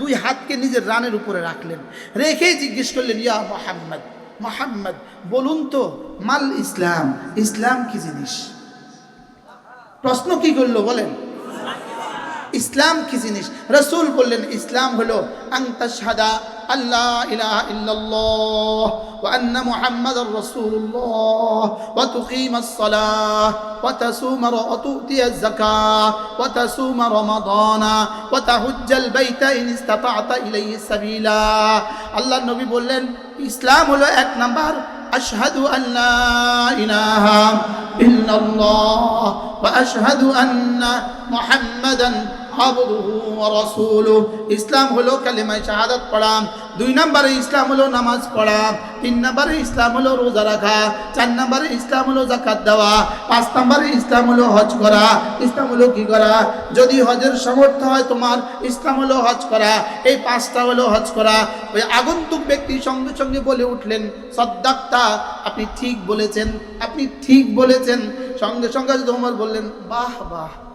দুই হাতকে নিজের রানের উপরে রাখলেন। রেখে জিজ্ঞেস করলেন, ইয়া মোহাম্মদ মোহাম্মদ, বলুন তো, মাল ইসলাম ইসলাম কি জিনিস? প্রশ্ন কি করল বলেন? ইসলাম কি জিনিস? রসুল বললেন, ইসলাম হলো আংতাশহাদা আল্লাহ ইলাহা ইল্লাল্লাহ ওয়া আন্না মুহাম্মাদার রাসূলুল্লাহ ওয়া তুকিমাস সালাহ ওয়া তাসুম ওয়া তুতিয়াজ যাকাহ ওয়া তাসুম রমাদানা ওয়া তাহুজ্জাল বাইতা ইন ইসতাতা'তা ইলাইহি সাবিলা। আল্লাহর নবী বললেন, ইসলাম হলো এক নাম্বার। ইলাহা ইল্লাল্লাহ ওয়া আশহাদু আন্না মুহাম্মাদান আবদুহু ওয়া রাসূলুহু ইসলাম হলো কালেমায়ে শাহাদাত পড়া। দুই নম্বরে ইসলাম হলো নামাজ পড়া। তিন নম্বরে ইসলাম হলো রোজা রাখা। চার নম্বরে ইসলাম হলো জাকাত দেওয়া। পাঁচ নম্বরে ইসলাম হলো হজ করা। ইসলাম হলো কি করা? যদি হজের সমর্থ হয় তোমার, ইসলাম হলো হজ করা। এই পাঁচটা হলো হজ করা। ওই আগন্তুক ব্যক্তি সঙ্গে সঙ্গে বলে উঠলেন, সদ্দাক্তা, আপনি ঠিক বলেছেন, আপনি ঠিক বলেছেন। সঙ্গে সঙ্গে তোমার বললেন, বাহ বাহ।